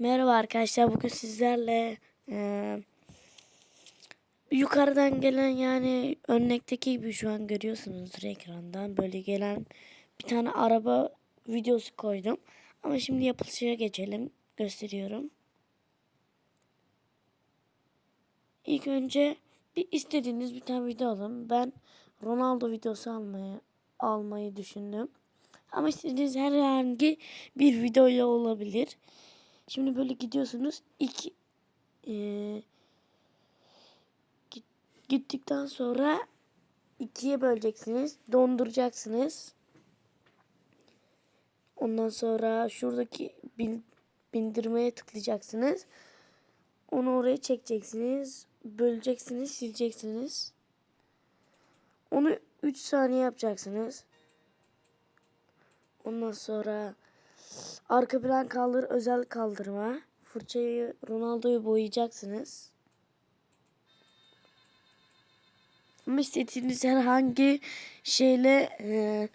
Merhaba arkadaşlar. Bugün sizlerle eee, yukarıdan gelen yani örnekteki gibi şu an görüyorsunuzdur ekrandan böyle gelen bir tane araba videosu koydum. Ama şimdi yapılışa geçelim. Gösteriyorum. İlk önce bir istediğiniz bir tane video alın. Ben Ronaldo videosu almayı almayı düşündüm. Ama istediğiniz herhangi bir videoyla olabilir. Şimdi böyle gidiyorsunuz. Eee, git- gittikten sonra ikiye böleceksiniz. Donduracaksınız. Ondan sonra şuradaki bin, bindirmeye tıklayacaksınız. Onu oraya çekeceksiniz. Böleceksiniz, sileceksiniz. Onu 3 saniye yapacaksınız. Ondan sonra arka plan kaldır, özel kaldırma. Fırçayı Ronaldo'yu boyayacaksınız. Ama istediğiniz herhangi şeyle e,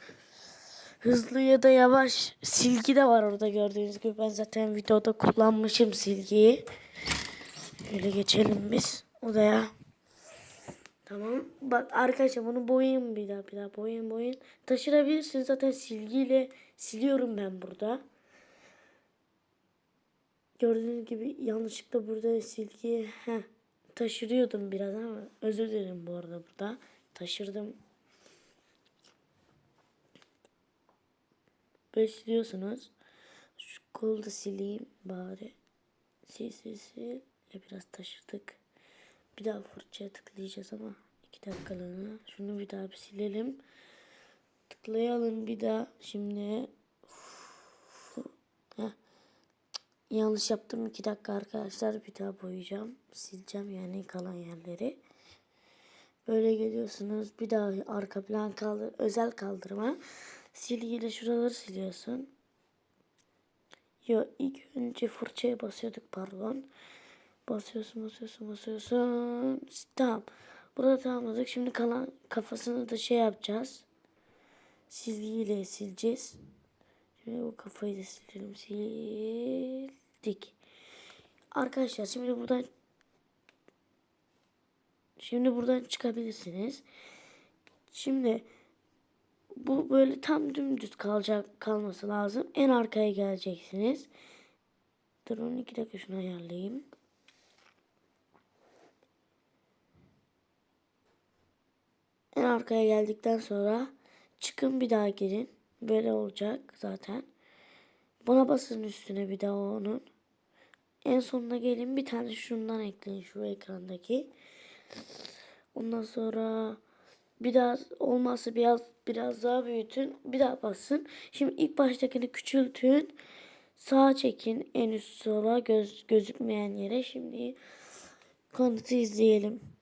hızlı ya da yavaş silgi de var orada gördüğünüz gibi. Ben zaten videoda kullanmışım silgiyi. Böyle geçelim biz odaya. Tamam. Bak arkadaşlar bunu boyayın bir daha bir daha boyayın boyayın. Taşırabilirsiniz zaten silgiyle siliyorum ben burada. Gördüğünüz gibi yanlışlıkla burada silgi heh, taşırıyordum biraz ama özür dilerim bu arada burada. Taşırdım. Böyle siliyorsunuz. Şu kolu da sileyim bari. Sil sil sil. Ya biraz taşırdık. Bir daha fırçaya tıklayacağız ama iki dakikalığına. Şunu bir daha bir silelim. Tıklayalım bir daha. Şimdi Heh. Yanlış yaptım. iki dakika arkadaşlar. Bir daha boyayacağım. Sileceğim yani kalan yerleri. Böyle geliyorsunuz. Bir daha arka plan kaldır. Özel kaldırma. Silgiyle şuraları siliyorsun. Yo ilk önce fırçaya basıyorduk pardon. Basıyorsun basıyorsun basıyorsun. Tamam. Burada tamamladık. Şimdi kalan kafasını da şey yapacağız. Silgiyle sileceğiz. Şimdi bu kafayı da silelim. Sildik. Arkadaşlar şimdi buradan Şimdi buradan çıkabilirsiniz. Şimdi bu böyle tam dümdüz kalacak kalması lazım. En arkaya geleceksiniz. Durun iki dakika şunu ayarlayayım. En arkaya geldikten sonra çıkın bir daha girin. Böyle olacak zaten. Buna basın üstüne bir daha onun. En sonuna gelin bir tane şundan ekleyin şu ekrandaki. Ondan sonra bir daha olmazsa biraz biraz daha büyütün. Bir daha basın. Şimdi ilk baştakini küçültün. Sağa çekin en üst sola göz, gözükmeyen yere. Şimdi kanıtı izleyelim.